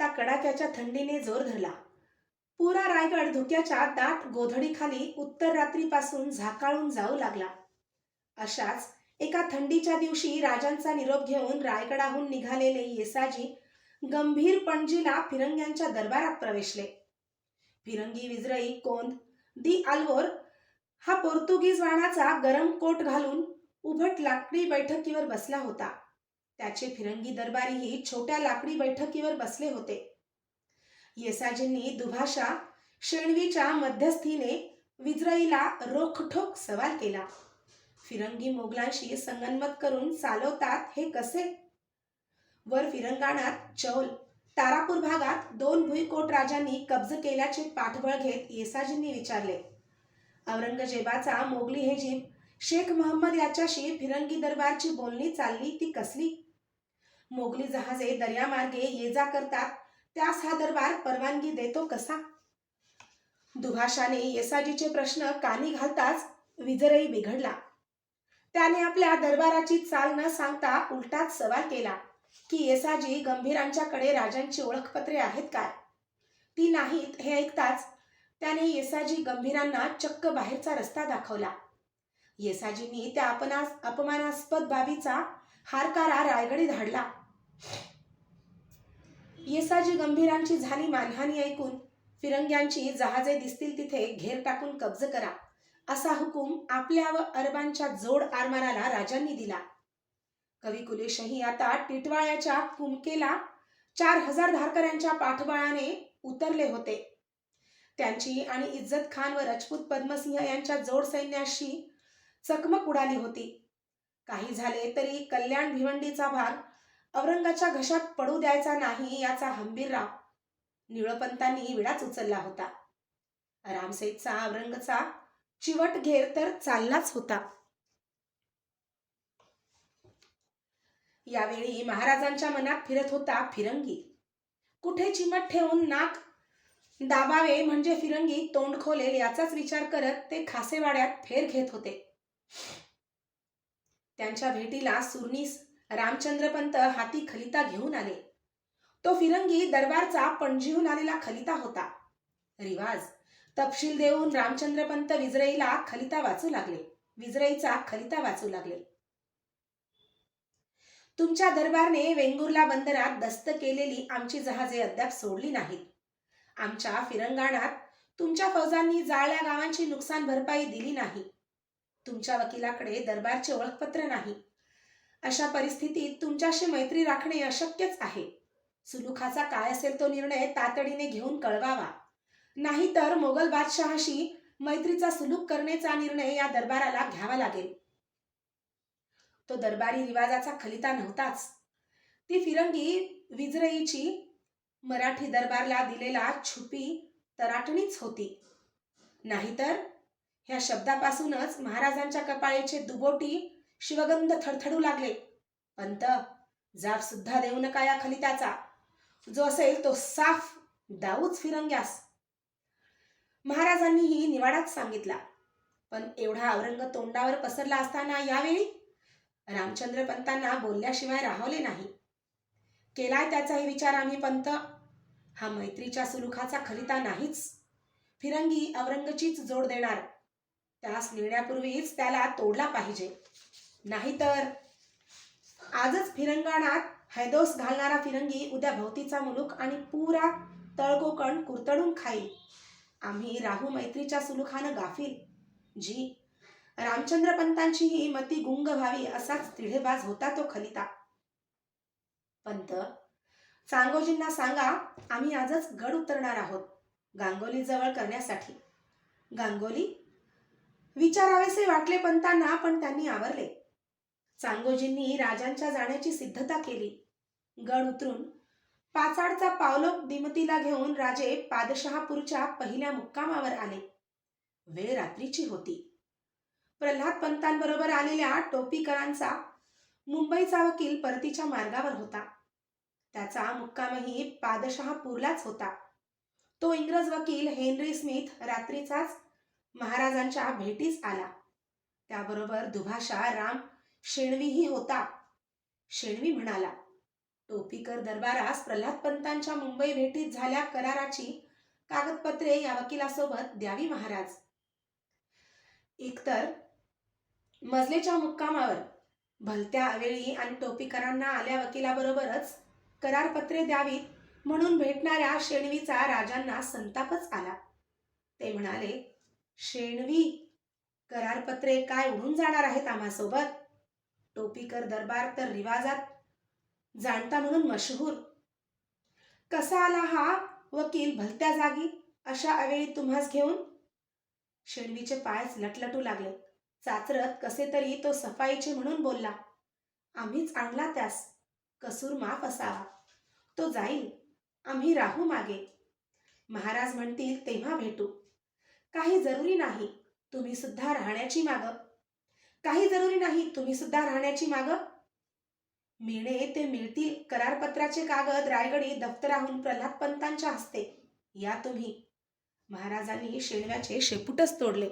आता कडाक्याच्या थंडीने जोर धरला. पुरा रायगड धुक्याच्या दाट गोधडीखाली उत्तर रात्रीपासून झाकाळून जाऊ लागला. अशाच एका थंडीच्या दिवशी राजांचा निरोप घेऊन रायगडाहून निघालेले येसाजी गंभीर पणजीला फिरंग्यांच्या दरबारात प्रवेशले. फिरंगी विजरई कोंद दी आल्वोर हा पोर्तुगीज वाणाचा गरम कोट घालून उभट लाकडी बैठकीवर बसला होता. त्याचे फिरंगी दरबारीही छोट्या लाकडी बैठकीवर बसले होते. येसाजींनी दुभाषा शेणवीच्या मध्यस्थीने विजराईला रोखठोक सवाल केला. फिरंगी मोगलांशी संगनमत करून चालवतात हे कसे? वर फिरंगाणात चौल तारापूर भागात दोन भुईकोट राजांनी कब्ज केल्याचे पाठबळ घेत येसाजींनी विचारले. औरंगजेबाचा मोगली हेजीब शेख महम्मद याच्याशी फिरंगी दरबारची बोलणी चालली ती कसली? मोगली जहाजे दर्यामार्गे ये जा करतात त्यास हा दरबार परवानगी देतो कसा? दुभाषाने येसाजीचे प्रश्न कानी घालताच विजरही बिघडला. त्याने आपल्या दरबाराची चाल न सांगता उलटाच सवाल केला की येसाजी गंभीरांच्याकडे राजांची ओळखपत्रे आहेत काय? ती नाहीत हे ऐकताच त्याने येसाजी गंभीरांना चक्क बाहेरचा रस्ता दाखवला. येसाजींनी त्या अपमानास्पद बाबीचा हारकारा रायगडी धाडला. येसाजी गंभीरांची झाली मानहानी ऐकून फिरंग्यांची जहाजे दिसतील तिथे घेर टाकून कब्ज करा असा हुकूम आपल्या व अरबांच्या जोड आरमाराला राजांनी दिला. कवी कुलेशही आता टिटवाळ्याच्या कुमकेला चार हजार धारकऱ्यांच्या पाठबळाने उतरले होते. त्यांची आणि इज्जत खान व राजपूत पद्मसिंह यांच्या जोड सैन्याशी चकमक उडाली होती. काही झाले तरी कल्याण भिवंडीचा भाग औरंगाच्या घशात पडू द्यायचा नाही याचा हंबीरराव निळपंतांनी विडाच उचलला होता. रामसेचा औरंगचा चिवट घेर तर चाललाच होता. यावेळी महाराजांच्या मनात फिरत होता फिरंगी. कुठे चिमट ठेवून नाक दाबावे म्हणजे फिरंगी तोंड खोलेल याचाच विचार करत ते खासेवाड्यात फेर घेत होते. त्यांच्या भेटीला सुरनीस रामचंद्रपंत हाती खलिता घेऊन आले. तो फिरंगी दरबारचा पणजीहून आलेला खलिता होता. रिवाज. तपशील देऊन रामचंद्रपंत विजरईला खलिता वाचू लागले. विजरईचा खलिता वाचू लागले. तुमच्या दरबारने वेंगुर्ला बंदरात दस्त केलेली आमची जहाजे अद्याप सोडली नाहीत. आमच्या फिरंगाणात तुमच्या फौजांनी जाळल्या गावांची नुकसान भरपाई दिली नाही. तुमच्या वकिलाकडे दरबारचे ओळखपत्र नाही. अशा परिस्थितीत तुमच्याशी मैत्री राखणे अशक्यच आहे. सुलुखाचा काय असेल तो निर्णय तातडीने घेऊन कळवावा. नाहीतर मोगल बादशहाशी मैत्रीचा सुलूक करण्याचा निर्णय या दरबाराला घ्यावा लागेल. तो दरबारी रिवाजाचा खलिता नव्हताच. ती फिरंगी विजरईची मराठी दरबारला दिलेला छुपी तराटणीच होती. नाहीतर ह्या शब्दापासूनच महाराजांच्या कपाळीचे दुबोटी शिवगंध थडथडू लागले. पंत जाब सुद्धा देऊ नका या खलिताचा जो असेल तो साफ दाऊच फिरंग्यास. महाराजांनीही निवाडाच सांगितला. पण एवढा औरंग तोंडावर पसरला असताना यावेळी रामचंद्र पंतांना बोलल्याशिवाय राहवले नाही. केलाय त्याचाही विचार आम्ही पंत. हा मैत्रीच्या सुलुखाचा खलिता नाहीच. फिरंगी औरंगचीच जोड देणार. त्यास नेण्यापूर्वीच त्याला तोडला पाहिजे. नाहीतर आजच फिरंगाणात हैदोस घालणारा फिरंगी उद्या भोवतीचा मुलूक आणि पुरा तळकोकण कुरतडून खाईल. आम्ही राहू मैत्रीच्या सुलुखानं गाफील. जी रामचंद्र पंतांचीही मती गुंग व्हावी असाच तिढेबाज होता तो खलिता. पंत चांगोजींना सांगा आम्ही आजच गड उतरणार आहोत गांगोली जवळ करण्यासाठी. गांगोली? विचारावेसे वाटले पंतांना पण त्यांनी आवरले. चांगोजींनी राजांच्या जाण्याची सिद्धता केली. गड उतरून पाचाडचा पावलोक दिमतीला घेऊन राजे पादशहापूरच्या पहिल्या मुक्कामावर आले. वेळ रात्रीची होती. प्रल्हाद पंतांबरोबर आलेल्या टोपीकरांचा मुंबईचा वकील परतीच्या मार्गावर होता. त्याचा मुक्कामही पादशहापूरलाच होता. तो इंग्रज वकील हेनरी स्मिथ रात्रीचाच महाराजांच्या भेटीस आला. त्याबरोबर दुभाषा राम शेणवीही होता. शेणवी म्हणाला टोपीकर दरबारास प्रल्हाद पंतांच्या मुंबई भेटीत झाल्या कराराची कागदपत्रे या वकिलासोबत द्यावी महाराज. एकतर मजलेच्या मुक्कामावर भलत्या वेळी आणि टोपीकरांना आल्या वकिलाबरोबरच करारपत्रे द्यावीत म्हणून भेटणाऱ्या शेणवीचा राजांना संतापच आला. ते म्हणाले शेणवी करारपत्रे काय उडून जाणार आहेत आम्हासोबत? टोपीकर दरबार तर रिवाजात जाणता म्हणून मशहूर. कसा आला हा वकील भलत्या जागी? अशा अवेळी तुम्हास घेऊन? शेणवीचे पायच लटलटू लागले. चाचरत कसे तरी तो सफाईचे म्हणून बोलला आम्हीच आणला त्यास. कसूर माफ असावा. तो जाईल. आम्ही राहू मागे. महाराज म्हणतील तेव्हा भेटू. काही जरुरी नाही. तुम्ही सुद्धा राहण्याची मागं. काही जरुरी नाही तुम्ही सुद्धा राहण्याची माग. मिळणे ते मिळतील करारपत्राचे कागद रायगडी दफ्तराहून प्रल्हाद पंतांच्या हस्ते. या तुम्ही. महाराजांनी शेणव्याचे शेपूटच तोडले.